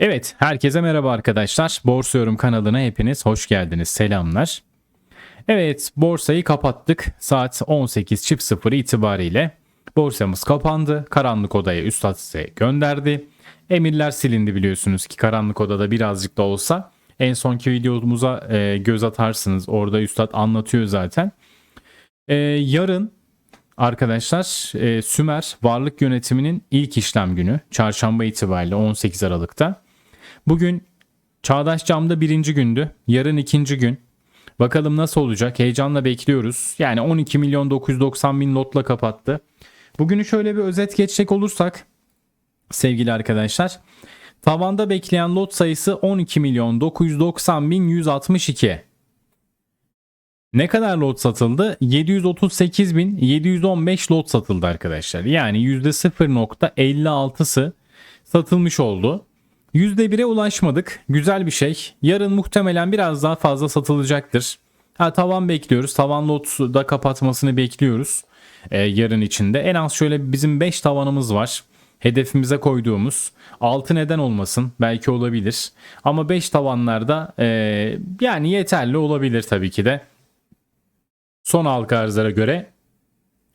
Evet, herkese merhaba arkadaşlar. Borsa Yorum kanalına hepiniz hoş geldiniz. Selamlar. Evet, borsayı kapattık. Saat 18.00 itibariyle borsamız kapandı. Karanlık odaya Üstad size gönderdi. Emirler silindi biliyorsunuz ki karanlık odada birazcık da olsa. En sonki videomuza e, göz atarsınız. Orada Üstad anlatıyor zaten. E, yarın arkadaşlar e, Sümer Varlık Yönetimi'nin ilk işlem günü. Çarşamba itibariyle 18 Aralık'ta. Bugün Çağdaş Cam'da birinci gündü. Yarın ikinci gün. Bakalım nasıl olacak? Heyecanla bekliyoruz. Yani 12 milyon 990 bin lotla kapattı. Bugünü şöyle bir özet geçecek olursak sevgili arkadaşlar. Tavanda bekleyen lot sayısı 12 milyon 990 bin 162. Ne kadar lot satıldı? 738 bin 715 lot satıldı arkadaşlar. Yani %0.56'sı satılmış oldu. %1'e ulaşmadık. Güzel bir şey. Yarın muhtemelen biraz daha fazla satılacaktır. Ha, tavan bekliyoruz. Tavan da kapatmasını bekliyoruz. Ee, yarın içinde. En az şöyle bizim 5 tavanımız var. Hedefimize koyduğumuz. 6 neden olmasın. Belki olabilir. Ama 5 tavanlarda e, yani yeterli olabilir tabii ki de. Son halka arzlara göre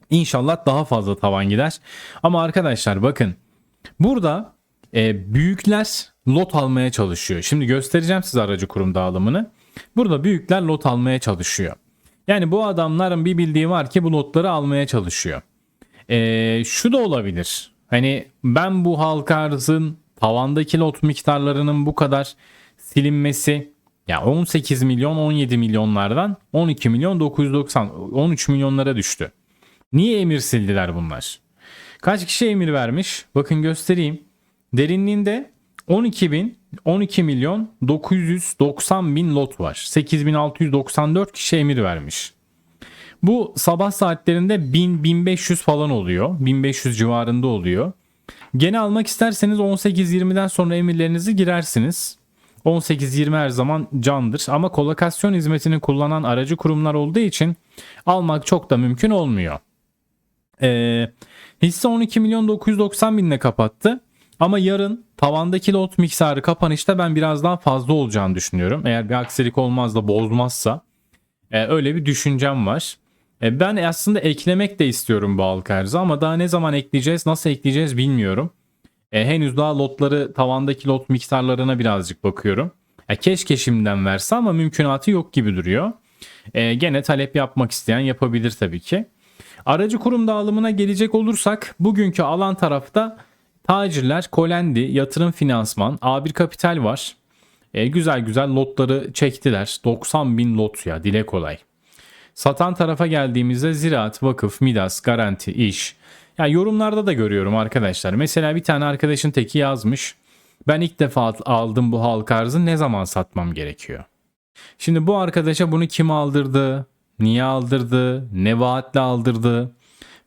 İnşallah daha fazla tavan gider. Ama arkadaşlar bakın burada e, büyükler lot almaya çalışıyor. Şimdi göstereceğim size aracı kurum dağılımını. Burada büyükler lot almaya çalışıyor. Yani bu adamların bir bildiği var ki bu lotları almaya çalışıyor. E, şu da olabilir. Hani ben bu halka arzın tavandaki lot miktarlarının bu kadar silinmesi ya 18 milyon 17 milyonlardan 12 milyon 990 13 milyonlara düştü. Niye emir sildiler bunlar? Kaç kişi emir vermiş? Bakın göstereyim. Derinliğinde 12 bin 12 milyon 990 bin lot var. 8694 kişi emir vermiş. Bu sabah saatlerinde 1000-1500 falan oluyor. 1500 civarında oluyor. Gene almak isterseniz 18-20'den sonra emirlerinizi girersiniz. 18-20 her zaman candır ama kolokasyon hizmetini kullanan aracı kurumlar olduğu için almak çok da mümkün olmuyor. Ee, hisse 12 milyon 990 binle kapattı. Ama yarın tavandaki lot miktarı kapanışta ben biraz daha fazla olacağını düşünüyorum. Eğer bir aksilik olmaz da bozmazsa e, öyle bir düşüncem var. E, ben aslında eklemek de istiyorum bu halka arzı ama daha ne zaman ekleyeceğiz nasıl ekleyeceğiz bilmiyorum. E, henüz daha lotları tavandaki lot miktarlarına birazcık bakıyorum. E, keşke şimdiden verse ama mümkünatı yok gibi duruyor. E, gene talep yapmak isteyen yapabilir tabii ki. Aracı kurum dağılımına gelecek olursak bugünkü alan tarafta Tacirler, Kolendi, Yatırım Finansman, A1 Kapital var. E, güzel güzel lotları çektiler. 90 bin lot ya dile kolay. Satan tarafa geldiğimizde Ziraat, Vakıf, Midas, Garanti, İş. Ya yorumlarda da görüyorum arkadaşlar. Mesela bir tane arkadaşın teki yazmış. Ben ilk defa aldım bu halka arzı ne zaman satmam gerekiyor? Şimdi bu arkadaşa bunu kim aldırdı? Niye aldırdı? Ne vaatle aldırdı?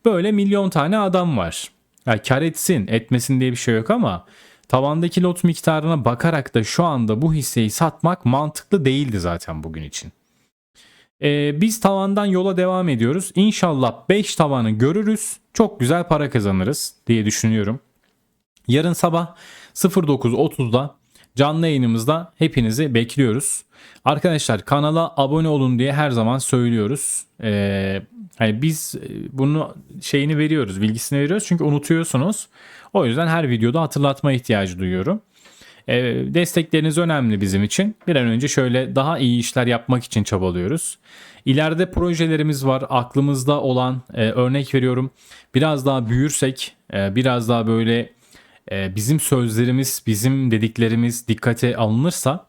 Böyle milyon tane adam var. Yani kar etsin etmesin diye bir şey yok ama tavandaki lot miktarına bakarak da şu anda bu hisseyi satmak mantıklı değildi zaten bugün için. Ee, biz tavandan yola devam ediyoruz. İnşallah 5 tavanı görürüz. Çok güzel para kazanırız diye düşünüyorum. Yarın sabah 09.30'da canlı yayınımızda hepinizi bekliyoruz. Arkadaşlar kanala abone olun diye her zaman söylüyoruz. Ee, hani biz e, bunu şeyini veriyoruz, bilgisini veriyoruz çünkü unutuyorsunuz. O yüzden her videoda hatırlatma ihtiyacı duyuyorum. Ee, destekleriniz önemli bizim için. Bir an önce şöyle daha iyi işler yapmak için çabalıyoruz. İleride projelerimiz var aklımızda olan e, örnek veriyorum. Biraz daha büyürsek, e, biraz daha böyle e, bizim sözlerimiz, bizim dediklerimiz dikkate alınırsa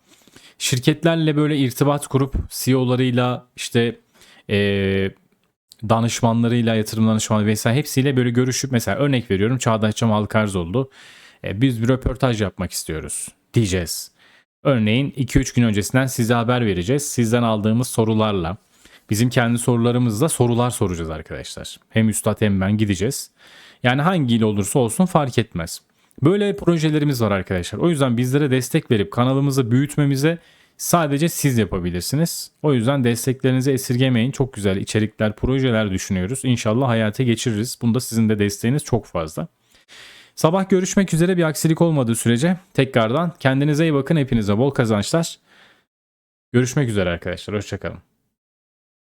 şirketlerle böyle irtibat kurup CEO'larıyla işte e, danışmanlarıyla yatırım danışmanı vesaire hepsiyle böyle görüşüp mesela örnek veriyorum Çağdaş Cemal Karzoldu. E, biz bir röportaj yapmak istiyoruz diyeceğiz. Örneğin 2-3 gün öncesinden size haber vereceğiz. Sizden aldığımız sorularla bizim kendi sorularımızla sorular soracağız arkadaşlar. Hem üstad hem ben gideceğiz. Yani hangi olursa olsun fark etmez. Böyle projelerimiz var arkadaşlar. O yüzden bizlere destek verip kanalımızı büyütmemize sadece siz yapabilirsiniz. O yüzden desteklerinizi esirgemeyin. Çok güzel içerikler, projeler düşünüyoruz. İnşallah hayata geçiririz. Bunda sizin de desteğiniz çok fazla. Sabah görüşmek üzere bir aksilik olmadığı sürece tekrardan kendinize iyi bakın. Hepinize bol kazançlar. Görüşmek üzere arkadaşlar. Hoşçakalın.